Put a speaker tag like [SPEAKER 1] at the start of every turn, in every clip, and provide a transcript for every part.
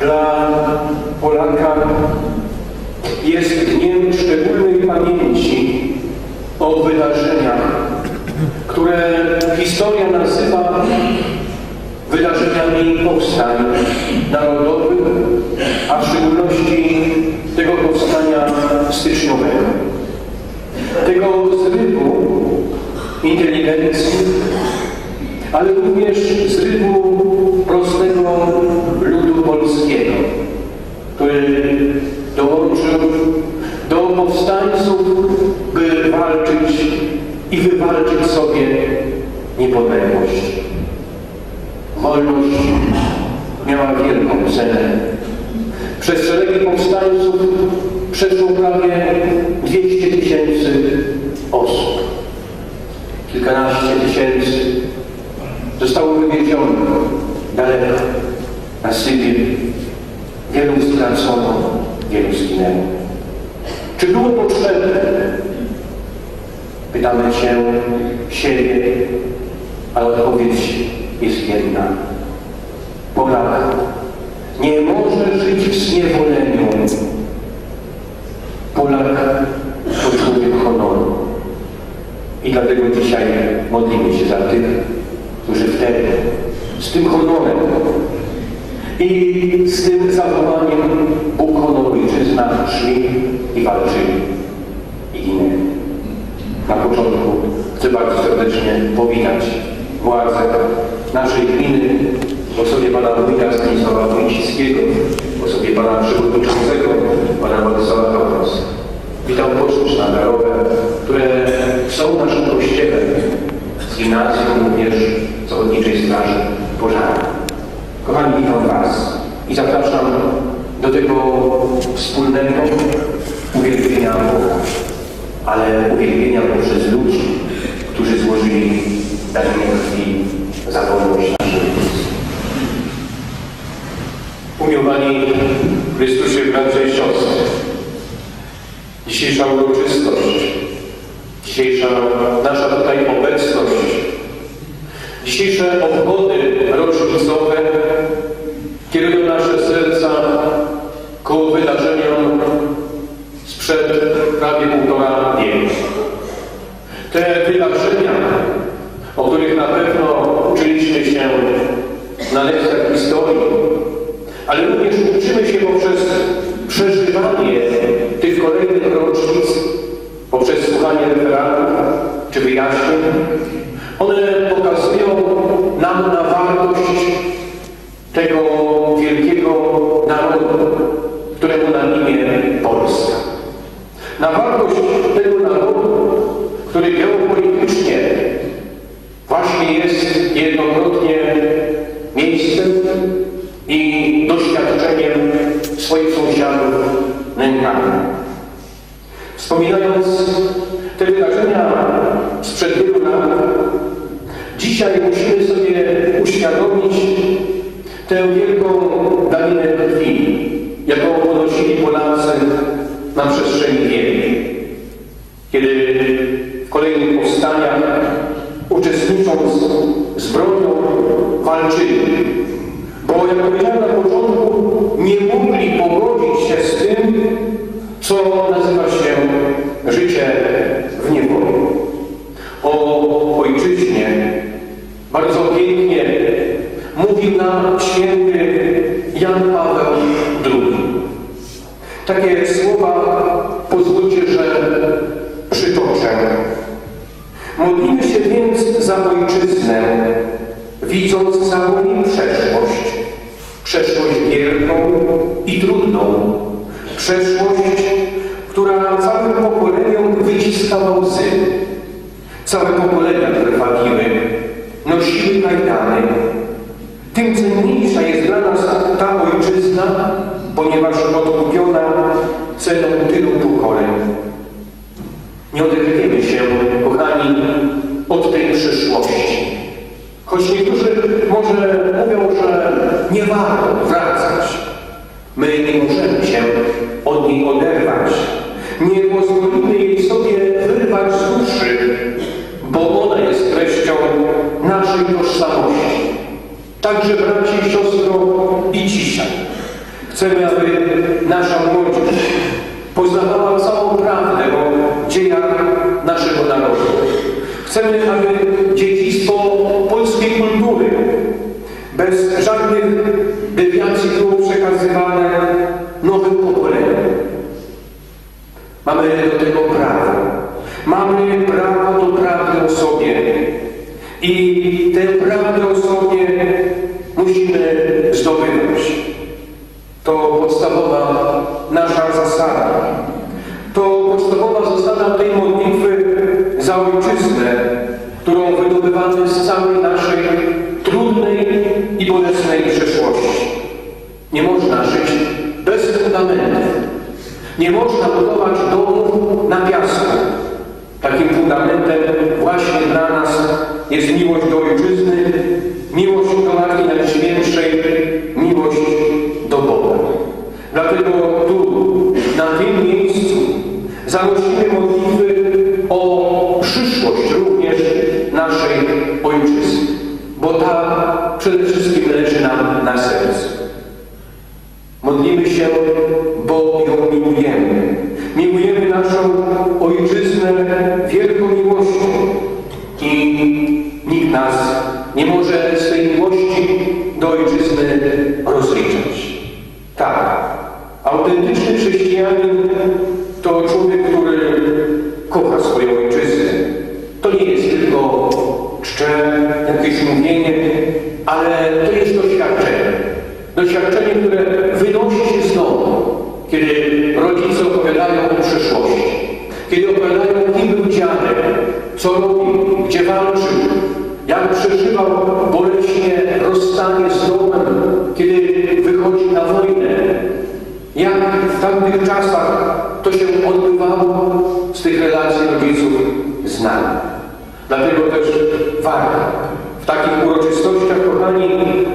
[SPEAKER 1] dla Polaka jest dniem szczególnej pamięci o wydarzeniach, które historia nazywa wydarzeniami powstań narodowych, a w szczególności tego powstania styczniowego. Tego zrywu inteligencji, ale również zrywu Wolność miała wielką cenę. Przez szeregi powstańców przeszło prawie 200 tysięcy osób. Kilkanaście tysięcy zostało wywiezionych daleko, na Sybir. Wielu stracono, wielu zginęło. Czy było potrzebne? Pytamy się siebie, a odpowiedź jest jedna. Polak nie może żyć w zniewoleniu. Polak to człowiek honoru. I dlatego dzisiaj modlimy się za tych, którzy wtedy z tym honorem i z tym zawołaniem Bóg honor ojczyzna szli i walczyli i ginęli. Na początku chcę bardzo serdecznie powitać władze naszej gminy w osobie pana wójta Stanisława Wójcickiego, w osobie pana przewodniczącego, pana Władysława Kauros. Witam poczty sztandarowe, które są naszym kościele z gimnazjum również z Ochotniczej Straży Pożarnej. Kochani, witam Was i zapraszam do tego wspólnego uwielbienia Boga, ale uwielbienia poprzez ludzi, którzy złożyli krwi za wolność Ojczyzny. Umiłowani Chrystusie bracia i siostry, dzisiejsza uroczystość, dzisiejsza nasza tutaj obecność, dzisiejsze obchody rocznicowe kierują nasze serca ku wydarzeniom sprzed prawie półtora wieku. Te wydarzenia, o których na pewno uczyliśmy się na lekcjach historii, ale również uczymy się poprzez przeżywanie tych kolejnych rocznic, poprzez słuchanie referatów czy wyjaśnień. One pokazują nam na wartość tego wielkiego narodu, któremu na imię Polska. Na wartość tego narodu, który geopolitycznie właśnie jest jednokrotnie miejscem i doświadczeniem swoich sąsiadów nękanych. Wspominając te wydarzenia dzisiaj musimy sobie uświadomić tę wielką daninę krwi, jaką ponosili Polacy na przestrzeni wieku. Kiedy w kolejnych powstaniach, uczestnicząc z bronią, walczyli. Bo jak powiedziałem na początku, nie mogli pogodzić się z tym, co nazywa się życie w niewoli. O ojczyźnie bardzo pięknie mówił nam święty Jan Paweł II. Takie słowa pozwólcie, że przytoczę. Modlimy się więc za ojczyznę, widząc całą przeszłość. Przeszłość wielką i trudną. Przeszłość, która całym pokoleniom wyciskała łzy. Całe Choć niektórzy może mówią, że nie warto wracać. My nie możemy się od niej oderwać. Nie pozwolimy jej sobie wyrwać z duszy, bo ona jest treścią naszej tożsamości. Także braci i siostro i dzisiaj chcemy, aby nasza młodzież poznawała całą prawdę o dziejach naszego narodu. Chcemy, aby bez żadnych dewiacji było przekazywane nowym pokoleniom. Mamy do tego prawo. Mamy prawo do prawdy o sobie. I tę prawdę o sobie musimy zdobywać. To podstawowa nasza zasada. To podstawowa zasada tej modlitwy za ojczyznę, którą wydobywamy z całej naszej trudnej i bolesnej przeszłości. Nie można żyć bez fundamentów. Nie można budować domów na piasku. Takim fundamentem właśnie dla nas jest miłość do ojczyzny, miłość do Matki Najświętszej, miłość do Boga. Dlatego tu, na tym miejscu, zanosimy modlitwy o przyszłość również naszej ojczyzny, bo ta przede wszystkim leży nam na sercu. Kiedy opowiadają, kim był dziadek, co robił, gdzie walczył, jak przeżywał boleśnie rozstanie z domem, kiedy wychodzi na wojnę, jak w tamtych czasach to się odbywało z tych relacji rodziców z nami. Dlatego też warto w takich uroczystościach, kochani,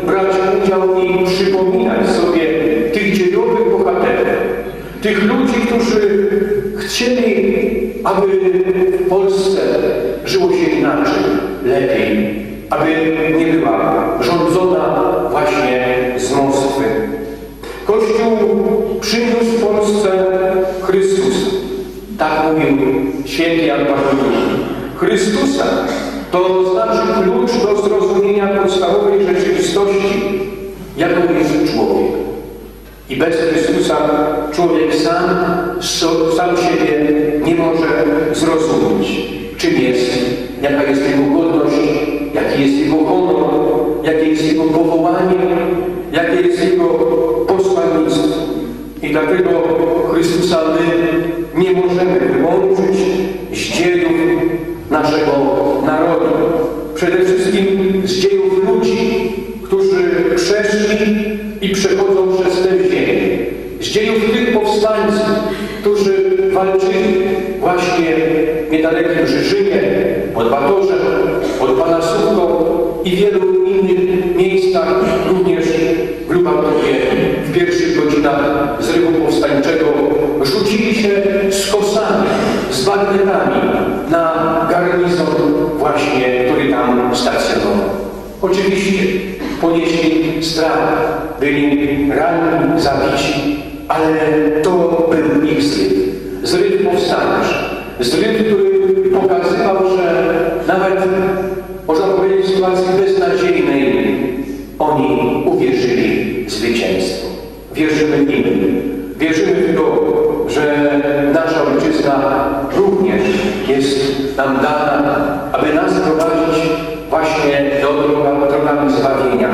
[SPEAKER 1] brać udział i przypominać sobie tych dziejowych bohaterów, tych ludzi, którzy chcieli, aby w Polsce żyło się inaczej, lepiej, aby nie była rządzona właśnie z Moskwy. Kościół przyniósł Polsce Chrystusa. Tak mówił święty Jan Paweł. Chrystusa to znaczy klucz do zrozumienia podstawowej rzeczywistości, jaką jest człowiek. I bez Chrystusa człowiek sam, sam siebie nie może zrozumieć, czym jest, jaka jest jego godność, jaki jest jego honor, jakie jest jego powołanie, jakie jest jego posłannictwo. I dlatego Chrystusa my nie możemy wyłączyć z dziejów naszego narodu. Przede wszystkim z dziejów ludzi, którzy przeszli i przechodzą przez dziejów tych powstańców, którzy walczyli właśnie w niedalekim Żyżynie, pod Batorzem, pod Panasówką i wielu innych miejscach, również w Lubatowie w pierwszych godzinach zrywu powstańczego rzucili się z kosami, z bagnetami na garnizon właśnie, który tam stacjonował. Oczywiście ponieśli stratę, byli ranni, zabici, ale to był ich zryw. Zryw. Zryw, który pokazywał, że nawet, można powiedzieć, w sytuacji beznadziejnej oni uwierzyli w zwycięstwo. Wierzymy im. Wierzymy w to, że nasza ojczyzna również jest nam dana, aby nas prowadzić właśnie do drogami zbawienia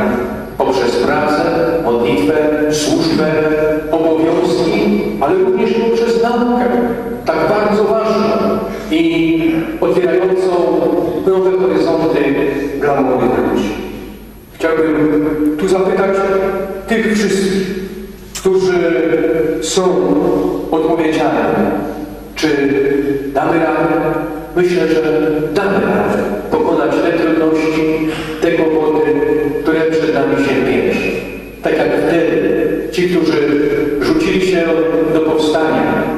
[SPEAKER 1] poprzez pracę, modlitwę, służbę, obowiązki, ale również poprzez naukę, tak bardzo ważną i otwierającą nowe horyzonty dla młodych ludzi. Chciałbym tu zapytać tych wszystkich, którzy są odpowiedzialni, czy damy radę? Myślę, że damy radę pokonać te trudności, te kłopoty, które przed nami się piętrzą. Tak jak wtedy ci, którzy rzucili się do powstania,